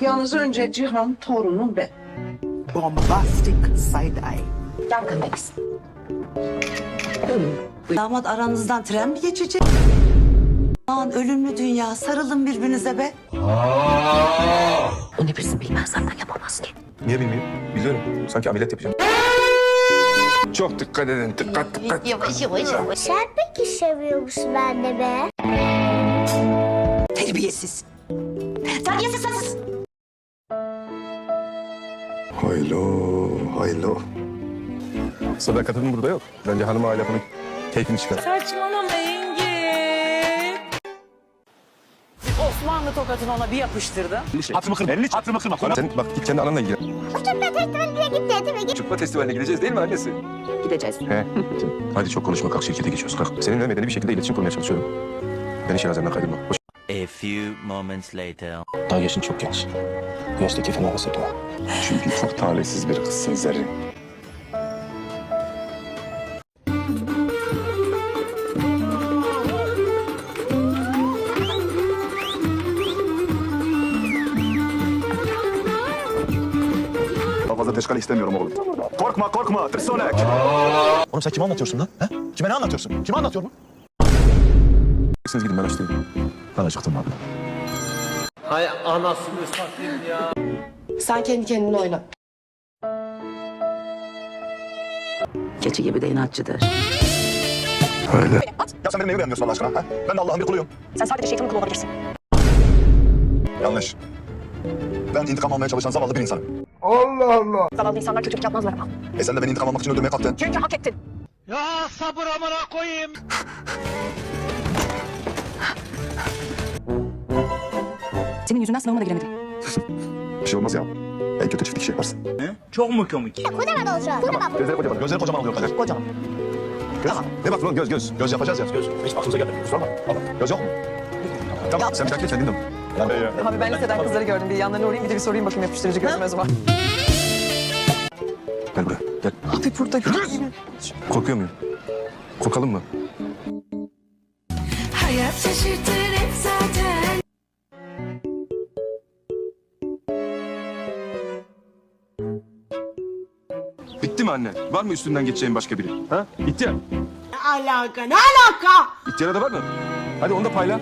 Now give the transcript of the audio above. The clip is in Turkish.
Yalnız önce Cihan torunum ben. Bombastic side-eye. Damat aranızdan tren mi geçecek? Aman ölümlü dünya sarılın birbirinize be. O ne bilsin bilmez zaten yapamaz ki. Niye bilmiyorum? Biliyorum. Sanki ameliyat yapacağım. Çok dikkat edin. Dikkat dikkat. Yavaş yavaş yavaş. Sen peki seviyor musun anne be? Terbiyesiz. Terbiyesiz sensiz. Haylo, haylo. Sadakatin burada yok. Bence hanım aile bunun keyfini çıkar. Saçmalama Engin. Osmanlı tokatını ona bir yapıştırdı. Hatırımı kırma. Elini hatırımı kırma. Sen bak git kendi ananla ilgilen. Uçakla testiyle gitti değil mi? Çıkma festivaline gideceğiz değil mi annesi? Gideceğiz. He. Hadi çok konuşma kalk şirkete geçiyoruz kalk. Seninle medeni bir şekilde iletişim kurmaya çalışıyorum. Beni şerazemden kaydırma. Hoş. A few moments later. Daha yaşın çok genç. Bu yaşta havası doğa. Çünkü çok talihsiz bir kızsın Zerrin. Daha fazla teşkal istemiyorum oğlum. Korkma korkma tırsonek. Oğlum sen kime anlatıyorsun lan? He? Kime ne anlatıyorsun? Kime anlatıyorum? Siz gidin ben açtırayım. Ben acıktım abi. Sen kendi kendine oyna. Keçi gibi de inatçıdır. Öyle. Ya sen beni neyi beğenmiyorsun Allah aşkına? Ha? Ben de Allah'ın bir kuluyum. Sen sadece şeytanın kulu olabilirsin. Yanlış. Ben intikam almaya çalışan zavallı bir insanım. Zavallı insanlar kötülük yapmazlar ama. E sen de beni intikam almak için öldürmeye kalktın. Çünkü hak ettin. Senin yüzünden sınavıma da giremedim. Bir şey olmaz ya. En kötü çiftlik şey yaparsın. Kocaman olacak. Kocaman. Gözleri kocaman. Gözleri kocaman oluyor Kadir. Kocaman. Göz. Ne bak lan göz göz. Göz yapacağız ya. Göz. Hiç aklımıza gelmedi. Kusura bakma. Al. Göz yok mu? Tamam sen bir dakika kendin de. Abi ben liseden kızları gördüm. Bir yanlarına uğrayayım bir de bir sorayım bakayım yapıştırıcı gözüme o zaman. Gel buraya. Gel. Abi burada Korkuyor muyum? Korkalım mı? Hayat şaşırtır Bitti mi anne? Var mı üstünden geçeceğin başka biri? Ha? Bitti ya. Alaka ne alaka? İhtiyara da var mı? Hadi onu da payla.